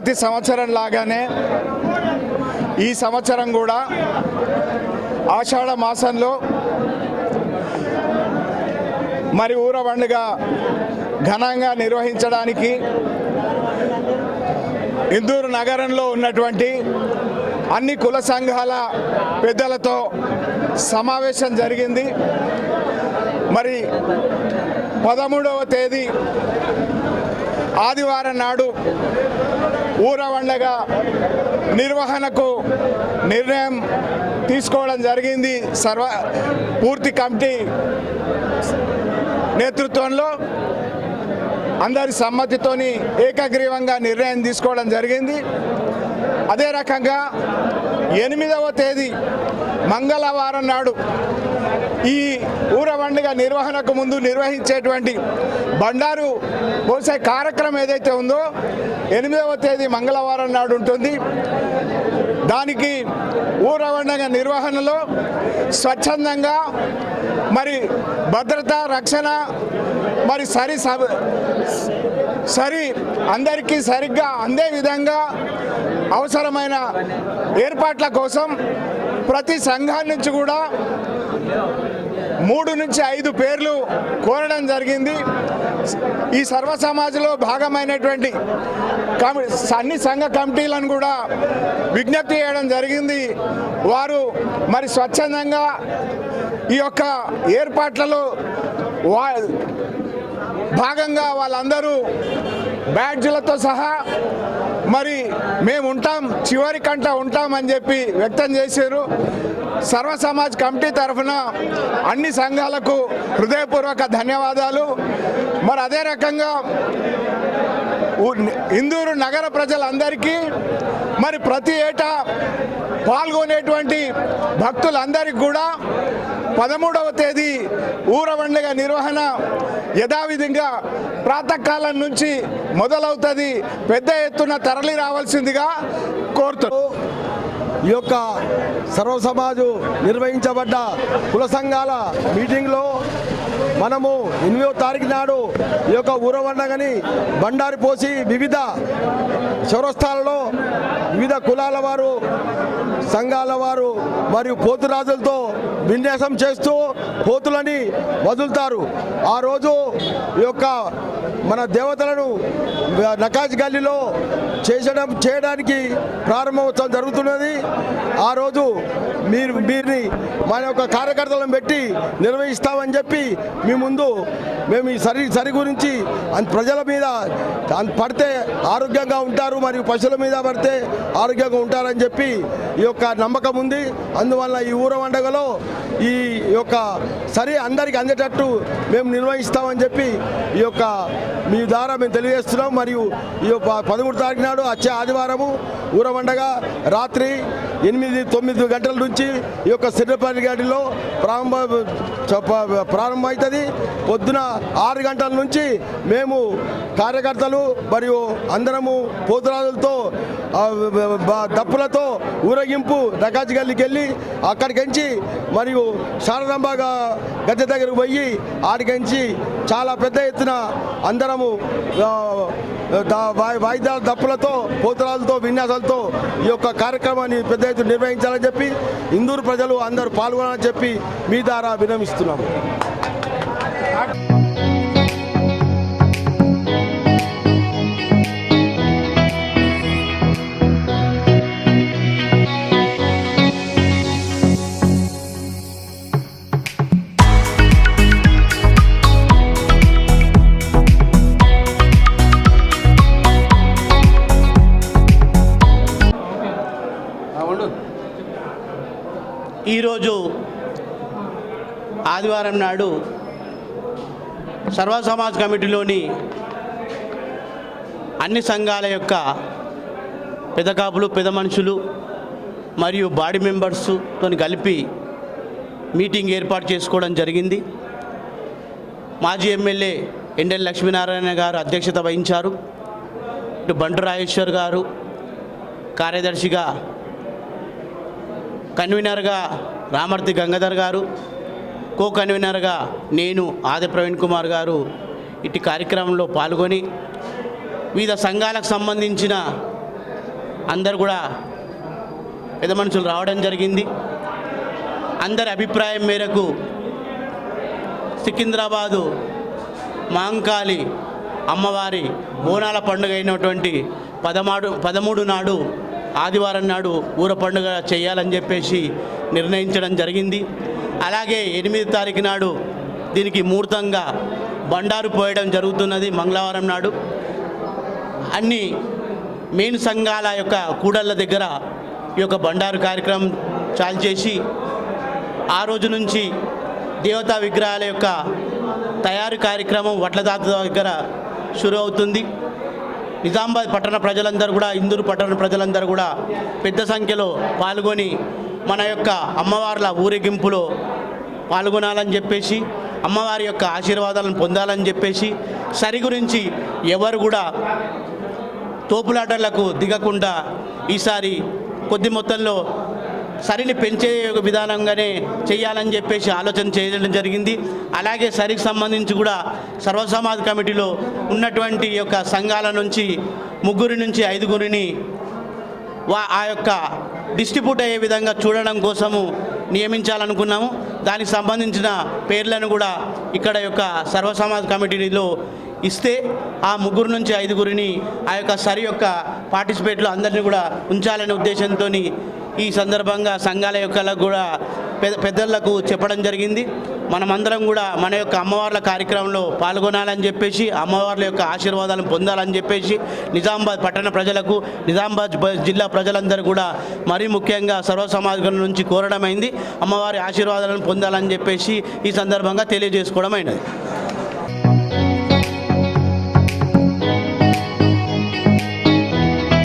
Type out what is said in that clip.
ప్రతి సంవత్సరం లాగానే ఈ సంవత్సరం కూడా ఆషాఢ మాసంలో మరి ఊర పండుగ ఘనంగా నిర్వహించడానికి ఇందూరు నగరంలో ఉన్నటువంటి అన్ని కుల సంఘాల పెద్దలతో సమావేశం జరిగింది. మరి పదమూడవ తేదీ ఆదివారం నాడు ఊరవండగా నిర్వహణకు నిర్ణయం తీసుకోవడం జరిగింది. సర్వ పూర్తి కమిటీ నేతృత్వంలో అందరి సమ్మతితోని ఏకగ్రీవంగా నిర్ణయం తీసుకోవడం జరిగింది. అదే రకంగా ఎనిమిదవ తేదీ మంగళవారం నాడు ఈ ఊర నిర్వహణకు ముందు నిర్వహించేటువంటి బండారు పోసే కార్యక్రమం ఏదైతే ఉందో ఎనిమిదవ తేదీ మంగళవారం నాడు ఉంటుంది. దానికి ఊర నిర్వహణలో స్వచ్ఛందంగా మరి భద్రత రక్షణ మరి సరి సరి అందరికీ సరిగ్గా అందే విధంగా అవసరమైన ఏర్పాట్ల కోసం ప్రతి సంఘాల నుంచి కూడా మూడు నుంచి ఐదు పేర్లు కోరడం జరిగింది. ఈ సర్వ సమాజంలో భాగమైనటువంటి కమి అన్ని సంఘ కమిటీలను కూడా విజ్ఞప్తి చేయడం జరిగింది. వారు మరి స్వచ్ఛందంగా ఈ యొక్క ఏర్పాట్లలో వా భాగంగా వాళ్ళందరూ బ్యాడ్జీలతో సహా మరి మేము ఉంటాం చివరి కంట ఉంటామని చెప్పి వ్యక్తం చేశారు. సర్వ సమాజ్ కమిటీ తరఫున అన్ని సంఘాలకు హృదయపూర్వక ధన్యవాదాలు. మరి అదే రకంగా ఇందూరు నగర ప్రజలందరికీ మరి ప్రతి ఏటా పాల్గొనేటువంటి భక్తులందరికీ కూడా పదమూడవ తేదీ ఊర నిర్వహణ యథావిధిగా ప్రాతకాలం నుంచి మొదలవుతుంది. పెద్ద ఎత్తున తరలి రావాల్సిందిగా కోరుతూ ఈ యొక్క సర్వసమాజు నిర్వహించబడ్డ కుల సంఘాల మీటింగ్లో మనము ఎనిమిదో తారీఖు నాడు ఈ యొక్క ఊరవండగని బండారి పోసి వివిధ చౌరస్థాలలో వివిధ కులాల వారు సంఘాల వారు మరియు పోతురాజులతో విన్యాసం చేస్తూ పోతులని వదులుతారు. ఆ రోజు ఈ యొక్క మన దేవతలను నకాజ్ గల్లీలో చేసడం చేయడానికి ప్రారంభోత్సవం జరుగుతున్నది. ఆ రోజు మీరు మీరిని మన యొక్క కార్యకర్తలను పెట్టి నిర్వహిస్తామని చెప్పి మీ ముందు మేము ఈ సరి సరి గురించి ప్రజల మీద పడితే ఆరోగ్యంగా ఉంటారు మరియు పశువుల మీద పడితే ఆరోగ్యంగా ఉంటారని చెప్పి ఈ యొక్క నమ్మకం ఉంది. అందువల్ల ఈ ఊర పండుగలో ఈ యొక్క సరి అందరికి అందేటట్టు మేము నిర్వహిస్తామని చెప్పి ఈ యొక్క మీ ద్వారా మేము తెలియజేస్తున్నాం. మరియు ఈ యొక్క పదమూడు తారీఖు నాడు వచ్చే ఆదివారము ఊర రాత్రి ఎనిమిది తొమ్మిది గంటల నుంచి ఈ యొక్క సిర్రపల్లి గడిలో ప్రారంభ ప్రారంభమవుతుంది పొద్దున ఆరు గంటల నుంచి మేము కార్యకర్తలు మరియు అందరము పోతురాజులతో దప్పులతో ఊరేగింపు రకాజ్ గల్లికి వెళ్ళి అక్కడికించి మరియు శారదాంబ గద్దె దగ్గరకు పోయి ఆడికించి చాలా పెద్ద ఎత్తున అందరము వాయిద్యాల దప్పులతో పోతురాలతో విన్యాసాలతో ఈ యొక్క కార్యక్రమాన్ని పెద్ద ఎత్తున నిర్వహించాలని చెప్పి ఇందూరు ప్రజలు అందరూ పాల్గొనాలని చెప్పి మీ ద్వారా విరమిస్తారు ఈరోజు ఆదివారం నాడు సర్వ సమాజ్ కమిటీలోని అన్ని సంఘాల యొక్క పెద్ద కాపులు పెద్ద మనుషులు మరియు బాడీ మెంబర్స్తో కలిపి మీటింగ్ ఏర్పాటు చేసుకోవడం జరిగింది. మాజీ ఎమ్మెల్యే ఎండెల్ లక్ష్మీనారాయణ గారు అధ్యక్షత వహించారు. ఇటు బంటు రాజేశ్వర్ గారు కార్యదర్శిగా కన్వీనర్గా రామర్తి గంగాధర్ గారు కో కన్వీనర్గా నేను ఆది ప్రవీణ్ కుమార్ గారు ఇటు కార్యక్రమంలో పాల్గొని వివిధ సంఘాలకు సంబంధించిన అందరు కూడా పెద్ద మనుషులు రావడం జరిగింది. అందరి అభిప్రాయం మేరకు సికింద్రాబాదు మాంకాళి అమ్మవారి బోనాల పండుగ అయినటువంటి పదమాడు పదమూడు నాడు ఆదివారం నాడు ఊర పండుగ చేయాలని చెప్పేసి నిర్ణయించడం జరిగింది. అలాగే ఎనిమిది తారీఖు నాడు దీనికి ముహూర్తంగా బండారు పోయడం జరుగుతున్నది మంగళవారం నాడు. అన్ని మెయిన్ సంఘాల యొక్క కూడళ్ళ దగ్గర ఈ యొక్క బండారు కార్యక్రమం చాలు చేసి ఆ రోజు నుంచి దేవతా విగ్రహాల యొక్క తయారు కార్యక్రమం వడ్లదాత దగ్గర షురు అవుతుంది. నిజామాబాద్ పట్టణ ప్రజలందరూ కూడా ఇందూరు పట్టణ ప్రజలందరూ కూడా పెద్ద సంఖ్యలో పాల్గొని మన యొక్క అమ్మవార్ల ఊరేగింపులో పాల్గొనాలని చెప్పేసి అమ్మవారి యొక్క ఆశీర్వాదాలను పొందాలని చెప్పేసి సరి గురించి ఎవరు కూడా తోపులాటలకు దిగకుండా ఈసారి కొద్ది మొత్తంలో సరిని పెంచే విధానంగానే చేయాలని చెప్పేసి ఆలోచన చేయడం జరిగింది. అలాగే సరికి సంబంధించి కూడా సర్వసమాజ్ కమిటీలో ఉన్నటువంటి యొక్క సంఘాల నుంచి ముగ్గురి నుంచి ఐదుగురిని వా ఆ యొక్క డిస్ట్రిబ్యూట్ అయ్యే విధంగా చూడడం కోసము నియమించాలనుకున్నాము. దానికి సంబంధించిన పేర్లను కూడా ఇక్కడ యొక్క సర్వసమాజ్ కమిటీలో ఇస్తే ఆ ముగ్గురు నుంచి ఐదుగురిని ఆ యొక్క సరి యొక్క పార్టిసిపేట్లో అందరినీ కూడా ఉంచాలనే ఉద్దేశంతో ఈ సందర్భంగా సంఘాల యొక్క కూడా పెద్దలకు చెప్పడం జరిగింది. మనమందరం కూడా మన యొక్క అమ్మవార్ల కార్యక్రమంలో పాల్గొనాలని చెప్పేసి అమ్మవార్ల యొక్క ఆశీర్వాదాలను పొందాలని చెప్పేసి నిజామాబాద్ పట్టణ ప్రజలకు నిజామాబాద్ జిల్లా ప్రజలందరూ కూడా మరీ ముఖ్యంగా సర్వ సమాజం నుంచి కోరడమైంది. అమ్మవారి ఆశీర్వాదాలను పొందాలని చెప్పేసి ఈ సందర్భంగా తెలియజేసుకోవడం అయినది.